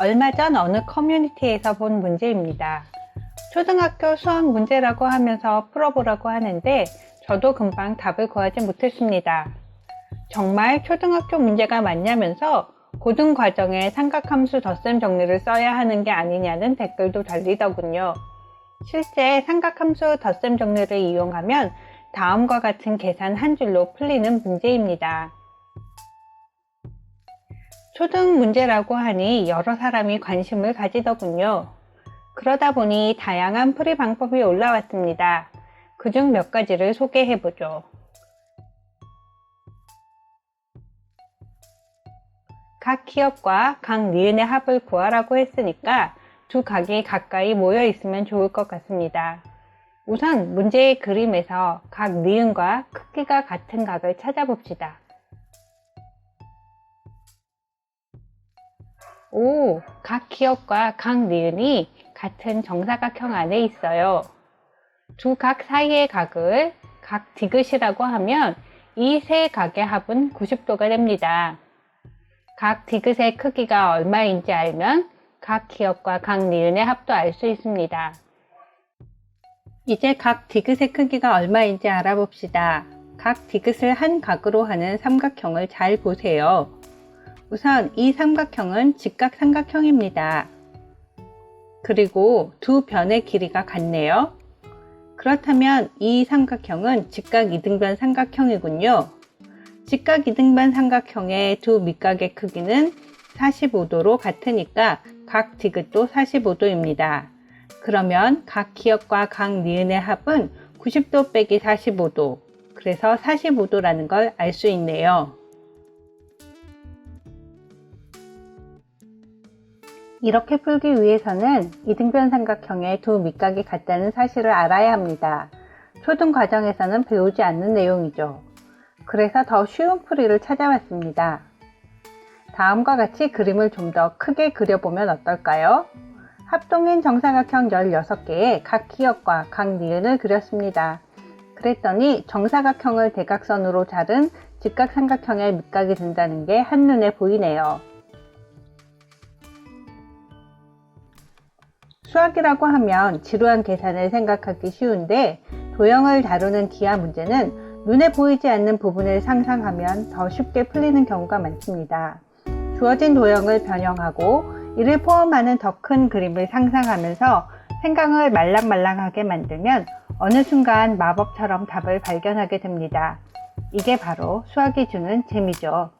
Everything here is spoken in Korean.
얼마 전 어느 커뮤니티에서 본 문제입니다. 초등학교 수학 문제라고 하면서 풀어보라고 하는데 저도 금방 답을 구하지 못했습니다. 정말 초등학교 문제가 맞냐면서 고등 과정에 삼각함수 덧셈 정리를 써야 하는 게 아니냐는 댓글도 달리더군요. 실제 삼각함수 덧셈 정리를 이용하면 다음과 같은 계산 한 줄로 풀리는 문제입니다. 초등 문제라고 하니 여러 사람이 관심을 가지더군요. 그러다 보니 다양한 풀이 방법이 올라왔습니다. 그중 몇 가지를 소개해 보죠. 각 기업과 각 니은의 합을 구하라고 했으니까 두 각이 가까이 모여 있으면 좋을 것 같습니다. 우선 문제의 그림에서 각 니은과 크기가 같은 각을 찾아봅시다. 오, 각 기업과 각 니은이 같은 정사각형 안에 있어요. 두 각 사이의 각을 각 디귿이라고 하면 이 세 각의 합은 90도가 됩니다. 각 디귿의 크기가 얼마인지 알면 각 기업과 각 니은의 합도 알 수 있습니다. 이제 각 디귿의 크기가 얼마인지 알아봅시다. 각 디귿을 한 각으로 하는 삼각형을 잘 보세요. 우선 이 삼각형은 직각 삼각형입니다. 그리고 두 변의 길이가 같네요. 그렇다면 이 삼각형은 직각 이등변 삼각형이군요. 직각 이등변 삼각형의 두 밑각의 크기는 45도로 같으니까 각 디귿도 45도입니다. 그러면 각 기역과 각 니은의 합은 90도 빼기 45도, 그래서 45도라는 걸 알 수 있네요. 이렇게 풀기 위해서는 이등변 삼각형의 두 밑각이 같다는 사실을 알아야 합니다. 초등 과정에서는 배우지 않는 내용이죠. 그래서 더 쉬운 풀이를 찾아왔습니다. 다음과 같이 그림을 좀 더 크게 그려보면 어떨까요? 합동인 정사각형 16개의 각 기역과 각 니은을 그렸습니다. 그랬더니 정사각형을 대각선으로 자른 직각삼각형의 밑각이 된다는 게 한눈에 보이네요. 수학이라고 하면 지루한 계산을 생각하기 쉬운데 도형을 다루는 기하 문제는 눈에 보이지 않는 부분을 상상하면 더 쉽게 풀리는 경우가 많습니다. 주어진 도형을 변형하고 이를 포함하는 더 큰 그림을 상상하면서 생각을 말랑말랑하게 만들면 어느 순간 마법처럼 답을 발견하게 됩니다. 이게 바로 수학이 주는 재미죠.